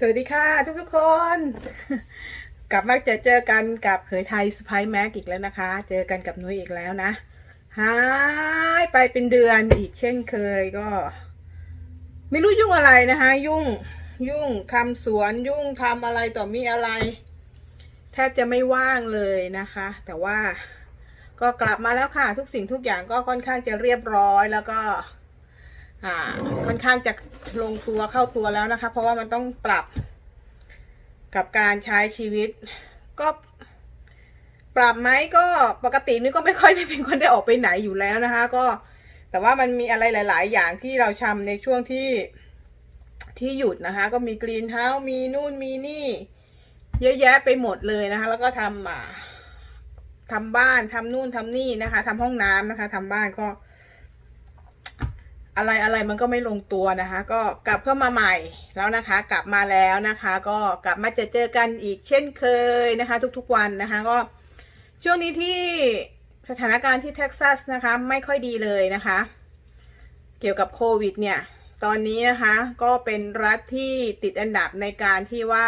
สวัสดีค่ะทุกทุกๆคน กลับมาเจอเจอกันกับเขยไทยสไปแม็กอีกแล้วนะคะ เจอกันกับนุ้ยอีกแล้วนะหายไปเป็นเดือนอีกเช่นเคยก็ ไม่รู้ยุ่งอะไรนะคะ ยุ่งยุ่งทำสวนยุ่งทำอะไรต่อมีอะไรแทบจะไม่ว่างเลยนะคะ แต่ว่าก็กลับมาแล้วค่ะ ทุกสิ่งทุกอย่างก็ค่อนข้างจะเรียบร้อยแล้วก็ อ่าค่อนข้างจะลงตัวเข้าตัวแล้วนะคะ เพราะว่ามันต้องปรับกับการใช้ชีวิต ก็ ปรับไหมก็ปกตินี่ก็ไม่ค่อยได้เป็นคนได้ออกไปไหนอยู่แล้วนะคะ ก็แต่ว่ามันมีอะไรหลาย ๆ อย่างที่เราทำในช่วงที่ที่หยุดนะคะ ก็มีกรีนเฮาส์มีนู่นมีนี่ เยอะแยะไปหมดเลยนะคะ แล้วก็ทำอ่าทำบ้านทำนู่นทำนี่นะคะทำห้องน้ำนะคะทำบ้านก็ อะไรอะไรมันก็ไม่ลงตัวนะคะ ก็กลับเข้ามาใหม่แล้วนะคะ กลับมาแล้วนะคะ ก็กลับมาจอเจอกันอีกเช่นเคยนะคะ ทุกๆวันนะคะก็ช่วงนี้ที่สถานการณ์ที่เท็กซัสนะคะ ไม่ค่อยดีเลยนะคะ เกี่ยวกับโควิดเนี่ย ตอนนี้นะคะก็เป็นรัฐที่ติดอันดับในการที่ว่า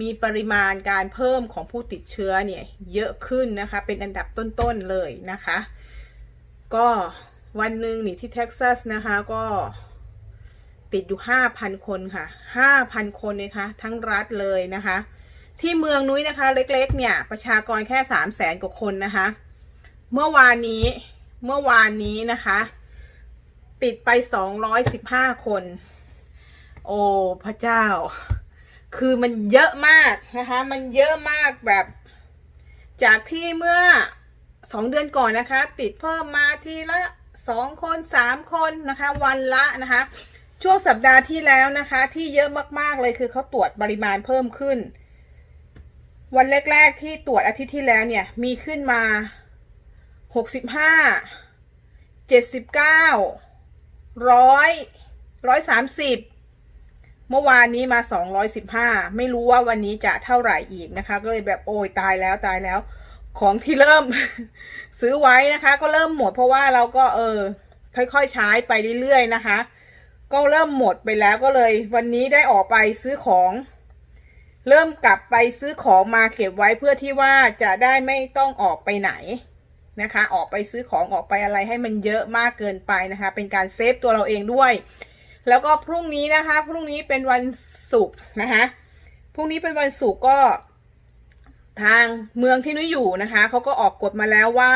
มีปริมาณการเพิ่มของผู้ติดเชื้อเนี่ย เยอะขึ้นนะคะ เป็นอันดับต้นๆเลยนะคะ ก็ วันหนึ่งนี่ที่เท็กซัสนะคะก็ติดอยู่ห้าพันคนค่ะห้าพันคนเลยค่ะทั้งรัฐเลยนะคะ ที่เมืองนุ้ยนะคะ เล็กๆ เนี่ย ประชากรแค่สามแสนกว่าคนนะคะ เมื่อวานนี้เมื่อวานนี้นะคะ ติดไปสองร้อยสิบห้าคน โอ้พระเจ้า คือมันเยอะมากนะคะ มันเยอะมากแบบ จากที่เมื่อสองเดือนก่อนนะคะ ติดเพิ่มมาทีละ สองคนสามคนนะคะ วันละนะคะ ช่วงสัปดาห์ที่แล้วนะคะ ที่เยอะมากๆเลยคือเขาตรวจปริมาณเพิ่มขึ้น วันแรก ๆ ที่ตรวจอาทิตย์ที่แล้วเนี่ย มีขึ้นมาหกสิบห้าเจ็ดสิบเก้าร้อยร้อยสามสิบเมื่อวานนี้มา 215 ไม่รู้ว่าวันนี้จะเท่าไหร่อีกนะคะ ก็เลยแบบโอ้ยตายแล้วตายแล้ว ของที่เริ่ม ซื้อไว้นะคะ ก็เริ่มหมดเพราะว่าเราก็เออ ค่อยๆใช้ไปเรื่อยๆนะคะ ก็เริ่มหมดไปแล้วก็เลย วันนี้ได้ออกไปซื้อของ เริ่มกลับไปซื้อของมาเก็บไว้เพื่อที่ว่าจะได้ไม่ต้องออกไปไหนนะคะ ออกไปซื้อของออกไปอะไรให้มันเยอะมากเกินไปนะคะ เป็นการเซฟตัวเราเองด้วย แล้วก็พรุ่งนี้นะคะ พรุ่งนี้เป็นวันศุกร์นะคะ พรุ่งนี้เป็นวันศุกร์ก็ ทางเมืองที่นุ้ยอยู่นะคะเขาก็ออกกฎมาแล้วว่า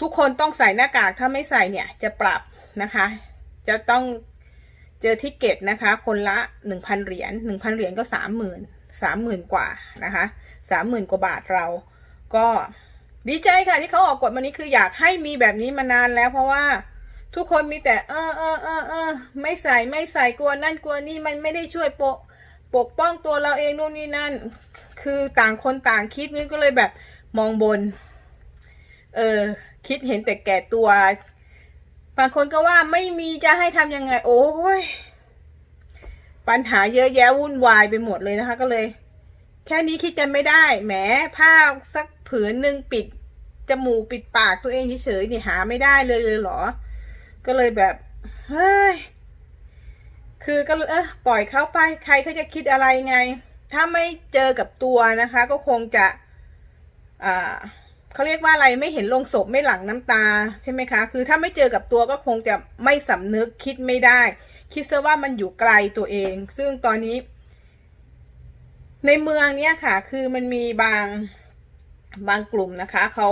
ทุกคนต้องใส่หน้ากากถ้าไม่ใส่เนี่ยจะปรับนะคะ จะต้องเจอทิเกตนะคะ คนละหนึ่งพันเหรียญหนึ่งพันเหรียญก็สามหมื่นสามหมื่นกว่านะคะสามหมื่นกว่าบาทเรา ก็ดีใจค่ะที่เขาออกกฎมานี้คืออยากให้มีแบบนี้มานานแล้วเพราะว่าทุกคนมีแต่ เออเออเออเออไม่ใส่ไม่ใส่กลัวนั่นกลัวนี่มันไม่ได้ช่วยโปก ปกป้องตัวเราเองนู่นนี่นั่น คือต่างคนต่างคิดนี่ก็เลยแบบมองบน เออ คิดเห็นแต่แก่ตัว บางคนก็ว่าไม่มีจะให้ทำยังไง โอ้ย ปัญหาเยอะแยะวุ่นวายไปหมดเลยนะคะ ก็เลย แค่นี้คิดกันไม่ได้ แหมผ้าสักผืนหนึ่งปิดจมูกปิดปากตัวเองเฉยๆนี่หาไม่ได้เลยเลยเหรอ ก็เลยแบบ เฮ้ย คือก็เออปล่อยเขาไปใครเขาจะคิดอะไรไง ถ้าไม่เจอกับตัวนะคะ ก็คงจะอ่าเขาเรียกว่าอะไรไม่เห็นลงศพไม่หลั่งน้ำตาใช่ไหมคะ คือถ้าไม่เจอกับตัวก็คงจะไม่สำนึกคิดไม่ได้ คิดซะว่ามันอยู่ไกลตัวเอง ซึ่งตอนนี้ ในเมืองเนี้ยค่ะ คือมันมีบางบางกลุ่มนะคะเขา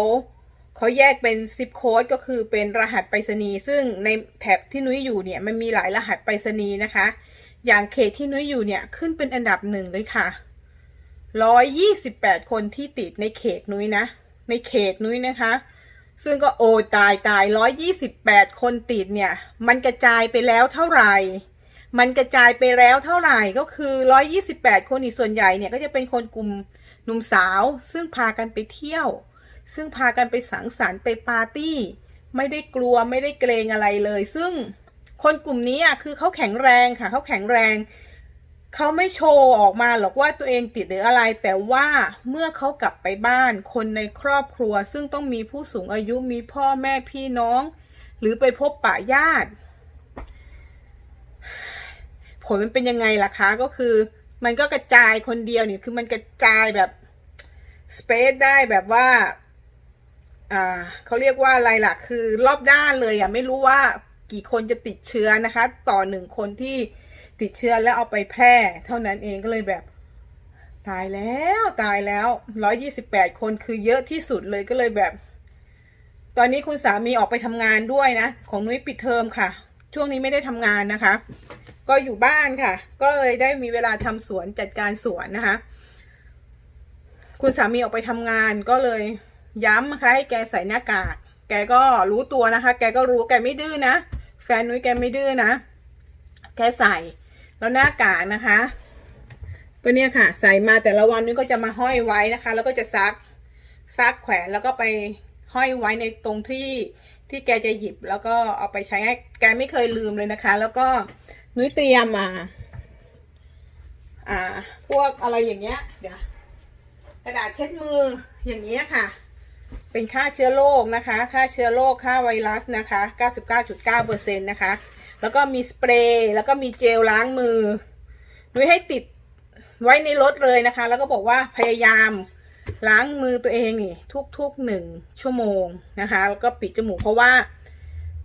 เขาแยกเป็นซิปโค้ดก็คือเป็นรหัสไปรษณีย์ซึ่งในแถบที่นุ้ยอยู่เนี่ยมันมีหลายรหัสไปรษณีย์นะคะ อย่างเขตที่นุ้ยอยู่เนี่ยขึ้นเป็นอันดับหนึ่งเลยค่ะร้อยยี่สิบแปดคนที่ติดในเขตนุ้ยนะ ในเขตนุ้ยนะคะ ซึ่งก็โอ้ตายตายร้อยยี่สิบแปดคนติดเนี่ย มันกระจายไปแล้วเท่าไหร่มันกระจายไปแล้วเท่าไหร่ก็คือร้อยยี่สิบแปดคนอีกส่วนใหญ่เนี่ยก็จะเป็นคนกลุ่มหนุ่มสาว ซึ่งพากันไปเที่ยว ซึ่งพากันไปสังสรรค์ไปปาร์ตี้ ไม่ได้กลัวไม่ได้เกรงอะไรเลย ซึ่งคนกลุ่มนี้อะคือเขาแข็งแรงค่ะเขาแข็งแรงเขาไม่โชว์ออกมาหรอกว่าตัวเองติดหรืออะไร แต่ว่าเมื่อเขากลับไปบ้าน คนในครอบครัว ซึ่งต้องมีผู้สูงอายุมีพ่อแม่พี่น้อง หรือไปพบปะญาติผผลมันเป็นยังไงล่ะคะก็คือ มันก็กระจายคนเดียวเนี่ยคือมันกระจายแบบสเปซได้แบบว่า อ่าเขาเรียกว่าอะไรล่ะ คือรอบด้านเลยอะไม่รู้ว่ากี่คนจะติดเชื้อนะคะ ต่อหนึ่งคนที่ติดเชื้อแล้วเอาไปแพร่ เท่านั้นเองก็เลยแบบตายแล้วตายแล้วร้อยี่สิบแปดคนคือเยอะที่สุดเลยก็เลยแบบ ตอนนี้คุณสามีออกไปทำงานด้วยนะ ของนุ้ยปิดเทอมค่ะ ช่วงนี้ไม่ได้ทำงานนะคะ ก็อยู่บ้านค่ะ ก็เลยได้มีเวลาทำสวนจัดการสวนนะคะ คุณสามีออกไปทำงานก็เลย ย้ำนะคะให้แกใส่หน้ากาก แกก็รู้ตัวนะคะ แกก็รู้แกไม่ดื้อนะ แฟนนุ้ยแกไม่ดื้อนะ แกใส่แล้วหน้ากากนะคะ ก็เนี่ยค่ะ ใส่มาแต่ละวันนุ้ยก็จะมาห้อยไว้นะคะ แล้วก็จะซักซักแขวนแล้วก็ไปห้อยไว้ในตรงที่ที่แกจะหยิบแล้วก็เอาไปใช้ให้แกไม่เคยลืมเลยนะคะ แล้วก็นุ้ยเตรียมมา อ่า พวกอะไรอย่างเงี้ย เดี๋ยวกระดาษเช็ดมืออย่างนี้ยค่ะ เป็นค่าเชื้อโรคนะคะ ค่าเชื้อโรค ค่าไวรัสนะคะ 99.9%นะคะ แล้วก็มีสเปรย์ แล้วก็มีเจลล้างมือด้วยให้ติดไว้ในรถเลยนะคะ แล้วก็บอกว่าพยายามล้างมือตัวเองนี่ทุกๆหนึ่งชั่วโมงนะคะ แล้วก็ปิดจมูกเพราะว่า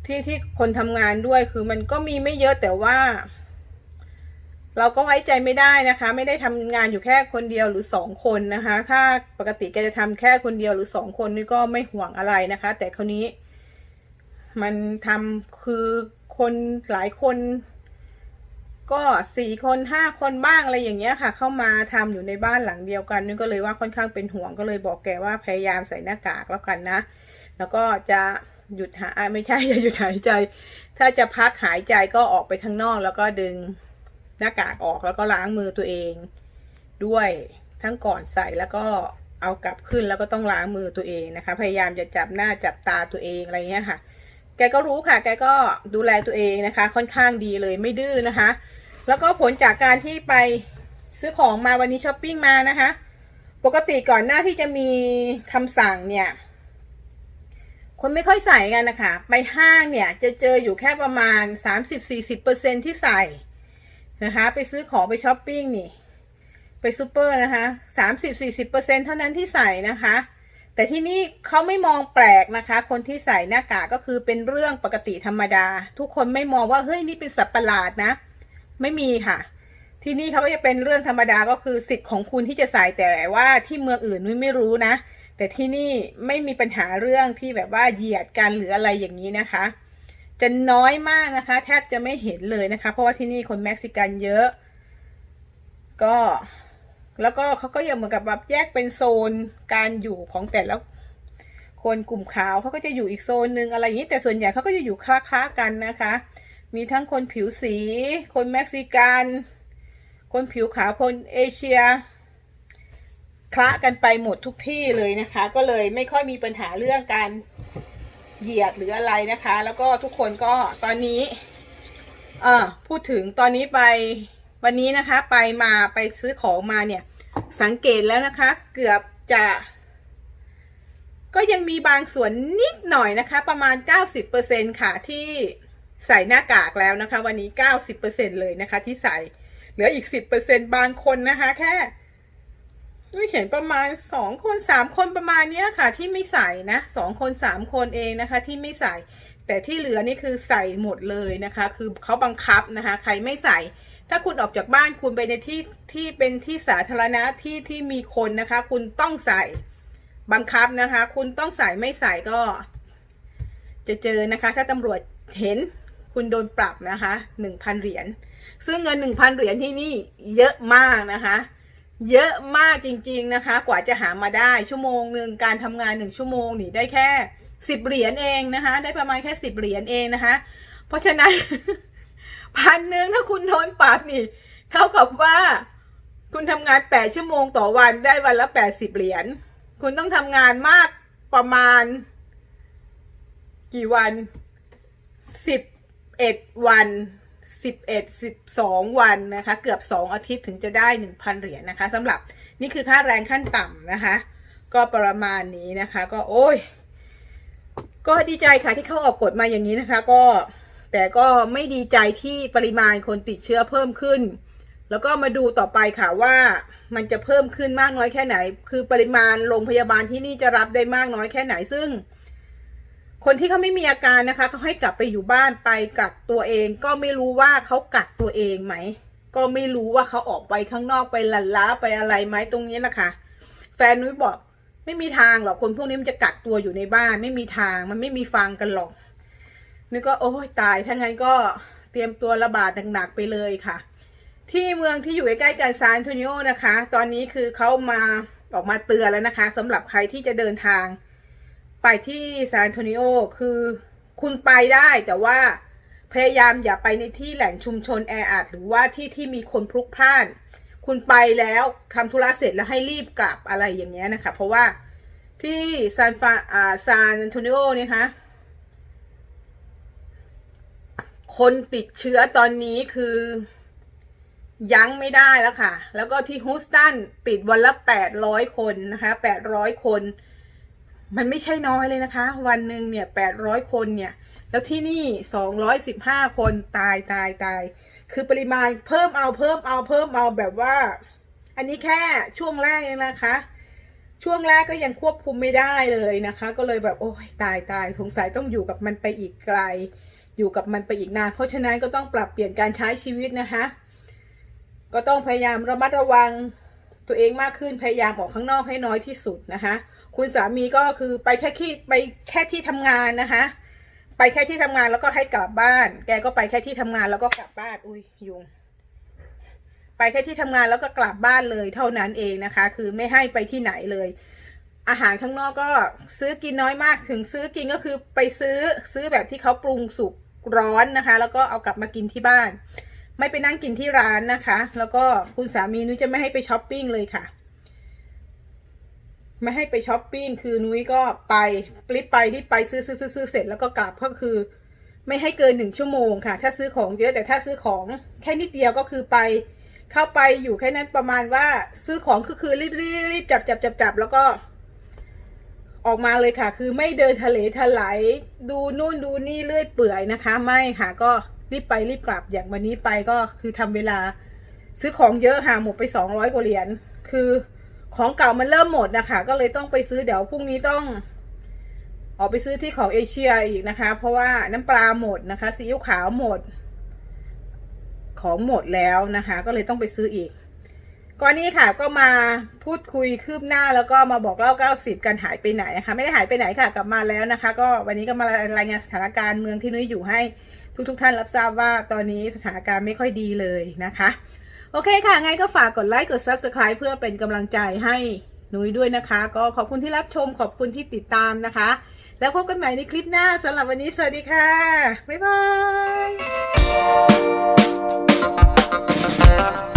ที่ที่คนทำงานด้วยคือมันก็มีไม่เยอะแต่ว่า เราก็ไว้ใจไม่ได้นะคะ ไม่ได้ทำงานอยู่แค่คนเดียวหรือสองคนนะคะ ถ้าปกติแกจะทำแค่คนเดียวหรือสองคนนี่ก็ไม่ห่วงอะไรนะคะ แต่คราวนี้ มันทำคือคนหลายคน ก็สี่คนห้าคนบ้างอะไรอย่างเงี้ยค่ะ เข้ามาทำอยู่ในบ้านหลังเดียวกันนี่ก็เลยว่าค่อนข้างเป็นห่วงก็เลยบอกแกว่าพยายามใส่หน้ากากแล้วกันนะ แล้วก็จะหยุดหาอะไม่ใช่อย่าหยุดหายใจ ถ้าจะพักหายใจก็ออกไปข้างนอกแล้วก็ดึง น้ากากออกแล้วก็ล้างมือตัวเองด้วยทั้งก่อนใส่แล้วก็เอากลับขึ้นแล้วก็ต้องล้างมือตัวเองนะคะ พยายามจะจับหน้าจับตาตัวเองอะไรเงี้ยค่ะ แกก็รู้ค่ะ แกก็ดูแลตัวเองนะคะ ค่อนข้างดีเลยไม่ดื้อนะคะ แล้วก็ผลจากการที่ไปซื้อของมาวันนี้ช้อปปิ้งมานะคะ ปกติก่อนหน้าที่จะมีคำสั่งเนี่ย คนไม่ค่อยใส่กันนะคะ ไปห้างเนี่ยจะเจออยู่แค่ประมาณ 30-40%ที่ใส่ นะคะ ไปซื้อของไปช้อปปิ้งนี่ ไปซูเปอร์นะคะสามสิบสี่สิบเปอร์เซ็นเท่านั้นที่ใส่นะคะ แต่ที่นี่เขาไม่มองแปลกนะคะ คนที่ใส่หน้ากากก็คือเป็นเรื่องปกติธรรมดา ทุกคนไม่มองว่าเฮ้ยนี่เป็นสัตว์ประหลาดนะ ไม่มีค่ะ ที่นี่เขาก็จะเป็นเรื่องธรรมดาก็คือสิทธิ์ของคุณที่จะใส่แต่ว่าที่เมืองอื่นนุ้ยไม่รู้นะ แต่ที่นี่ไม่มีปัญหาเรื่องที่แบบว่าเหยียดกันหรืออะไรอย่างนี้นะคะ จะน้อยมากนะคะ แทบจะไม่เห็นเลยนะคะ เพราะว่าที่นี่คนเม็กซิกันเยอะ ก็แล้วก็เขาก็ยังเหมือนกับแบบแยกเป็นโซนการอยู่ของแต่ละคนกลุ่มขาวเขาก็จะอยู่อีกโซนหนึ่งอะไรอย่างนี้แต่ส่วนใหญ่เขาก็จะอยู่คล้าๆกันนะคะ มีทั้งคนผิวสี คนเม็กซิกัน คนผิวขาวคนเอเชียคละกันไปหมดทุกที่เลยนะคะ ก็เลยไม่ค่อยมีปัญหาเรื่องการ เหยียดหรืออะไรนะคะ แล้วก็ทุกคนก็ตอนนี้ เออพูดถึงตอนนี้ไปวันนี้นะคะ ไปมาไปซื้อของมาเนี่ย สังเกตแล้วนะคะ เกือบจะ ก็ยังมีบางส่วนนิดหน่อยนะคะ ประมาณ 90%ค่ะที่ใส่หน้ากากแล้วนะคะ วันนี้ 90%เลยนะคะ ที่ใส่เหลืออีก 10%บางคนนะคะ แค่ นุ้ยเห็นประมาณสองคนสามคนประมาณเนี้ยค่ะ ที่ไม่ใส่นะสองคนสามคนเองนะคะ ที่ไม่ใส่ แต่ที่เหลือนี่คือใส่หมดเลยนะคะ คือเขาบังคับนะคะ ใครไม่ใส่ ถ้าคุณออกจากบ้านคุณไปในที่ที่เป็นที่สาธารณะที่ที่มีคนนะคะ คุณต้องใส่บังคับนะคะ คุณต้องใส่ไม่ใส่ก็ จะเจอนะคะ ถ้าตำรวจเห็นคุณโดนปรับนะคะหนึ่งพันเหรียญซึ่งเงินหนึ่งพันเหรียญที่นี่เยอะมากนะคะ เยอะมากจริง ๆนะคะ กว่าจะหามาได้ชั่วโมงหนึ่งการทำงานหนึ่งชั่วโมงนี่ได้แค่สิบเหรียญเองนะคะ ได้ประมาณแค่สิบเหรียญเองนะคะ เพราะฉะนั้นพันหนึ่งถ้าคุณโดนปรับนี่ เท่ากับว่า คุณทำงานแปดชั่วโมงต่อวันได้วันละแปดสิบเหรียญคุณต้องทำงานมากประมาณ กี่วันสิบเอ็ดวัน สิบเอ็ดสิบสองวันนะคะ เกือบสองอาทิตย์ถึงจะได้หนึ่งพันเหรียญนะคะสำหรับนี่คือค่าแรงขั้นต่ำนะคะ ก็ประมาณนี้นะคะ ก็โอ้ย ก็ดีใจค่ะที่เขาออกกฎมาอย่างนี้นะคะ ก็แต่ก็ไม่ดีใจที่ปริมาณคนติดเชื้อเพิ่มขึ้น แล้วก็มาดูต่อไปค่ะว่ามันจะเพิ่มขึ้นมากน้อยแค่ไหน คือปริมาณโรงพยาบาลที่นี่จะรับได้มากน้อยแค่ไหนซึ่ง คนที่เขาไม่มีอาการนะคะเขาให้กลับไปอยู่บ้านไปกักตัวเอง ก็ไม่รู้ว่าเขากักตัวเองไหม ก็ไม่รู้ว่าเขาออกไปข้างนอกไปหลันล้าไปอะไรไหมตรงนี้นะคะ แฟนนุ้ยบอกไม่มีทางหรอกคนพวกนี้มันจะกักตัวอยู่ในบ้าน ไม่มีทางมันไม่มีฟังกันหรอกนี่ก็โอ้ยตายถ้างั้นก็เตรียมตัวระบาดหนักๆไปเลยค่ะ ที่เมืองที่อยู่ใกล้ๆกันซานโตนิโอนะคะ ตอนนี้คือเขามาออกมาเตือนแล้วนะคะสำหรับใครที่จะเดินทาง ไปที่ซานโตนิโอคือคุณไปได้แต่ว่าพยายามอย่าไปในที่แหล่งชุมชนแออัดหรือว่าที่ที่มีคนพลุกพล่าน คุณไปแล้วทำธุระเสร็จแล้วให้รีบกลับอะไรอย่างเงี้ยนะคะ เพราะว่าที่ซานฟาอ่าซานโตนิโอเนี่ยคะคนติดเชื้อตอนนี้คือยั้งไม่ได้แล้วค่ะ แล้วก็ที่ฮูสตันติดวันละแปดร้อยคนนะคะแปดร้อยคน มันไม่ใช่น้อยเลยนะคะ วันหนึ่งเนี่ยแปดร้อยคนเนี่ย แล้วที่นี่สองร้อยสิบห้าคนตายตายตาย คือปริมาณเพิ่มเอาเพิ่มเอาเพิ่มเอาแบบว่า อันนี้แค่ช่วงแรกเองนะคะ ช่วงแรกก็ยังควบคุมไม่ได้เลยนะคะ ก็เลยแบบโอ้ยตายตายสงสัยต้องอยู่กับมันไปอีกไกล อยู่กับมันไปอีกนาน เพราะฉะนั้นก็ต้องปรับเปลี่ยนการใช้ชีวิตนะคะ ก็ต้องพยายามระมัดระวังตัวเองมากขึ้นพยายามออกข้างนอกให้น้อยที่สุดนะคะ คุณสามีก็คือไปแค่ที่ไปแค่ที่ทำงานนะคะ ไปแค่ที่ทำงานแล้วก็ให้กลับบ้าน แกก็ไปแค่ที่ทำงานแล้วก็กลับบ้าน อุ้ยยุง ไปแค่ที่ทำงานแล้วก็กลับบ้านเลยเท่านั้นเองนะคะ คือไม่ให้ไปที่ไหนเลย อาหารข้างนอกก็ซื้อกินน้อยมากถึงซื้อกินก็คือไปซื้อซื้อแบบที่เขาปรุงสุกร้อนนะคะ แล้วก็เอากลับมากินที่บ้าน ไม่ไปนั่งกินที่ร้านนะคะ แล้วก็คุณสามีนุ้ยจะไม่ให้ไปช้อปปิ้งเลยค่ะ ไม่ให้ไปช้อปปิ้งคือนุ้ยก็ไปรีบไปรีบไปซื้อซื้อซื้อเสร็จแล้วก็กลับก็คือ ไม่ให้เกินหนึ่งชั่วโมงค่ะ ถ้าซื้อของเยอะแต่ถ้าซื้อของแค่นิดเดียวก็คือไป เข้าไปอยู่แค่นั้นประมาณว่าซื้อของคือคือรีบรีบรีบจับจับจับจับแล้วก็ ออกมาเลยค่ะ คือไม่เดินทะเลทลายดูนู่นดูนี่เลื่อยเปื่อยนะคะ ไม่ค่ะก็รีบไปรีบกลับอย่างวันนี้ไปก็คือทำเวลา ซื้อของเยอะค่ะหมดไปสองร้อยกว่าเหรียญคือ ของเก่ามันเริ่มหมดนะคะ ก็เลยต้องไปซื้อเดี๋ยวพรุ่งนี้ต้อง ออกไปซื้อที่ของเอเชียอีกนะคะ เพราะว่าน้ำปลาหมดนะคะซีอิ๊วขาวหมด ของหมดแล้วนะคะ ก็เลยต้องไปซื้ออีกก่อนนี้ค่ะก็มาพูดคุยคืบหน้าแล้วก็มาบอกเล่า 90 กันหายไปไหนนะคะไม่ได้หายไปไหนค่ะกลับมาแล้วนะคะ ก็วันนี้ก็มารายงานสถานการณ์เมืองที่นุ้ยอยู่ให้ทุกๆทท่านรับทราบว่าตอนนี้สถานการณ์ไม่ค่อยดีเลยนะคะ โอเคค่ะไงก็ฝากกดไลค์กด Subscribe เพื่อเป็นกำลังใจให้นุ้ยด้วยนะคะ ก็ขอบคุณที่รับชมขอบคุณที่ติดตามนะคะ แล้วพบกันใหม่ในคลิปหน้าสำหรับวันนี้สวัสดีค่ะ บ๊ายบาย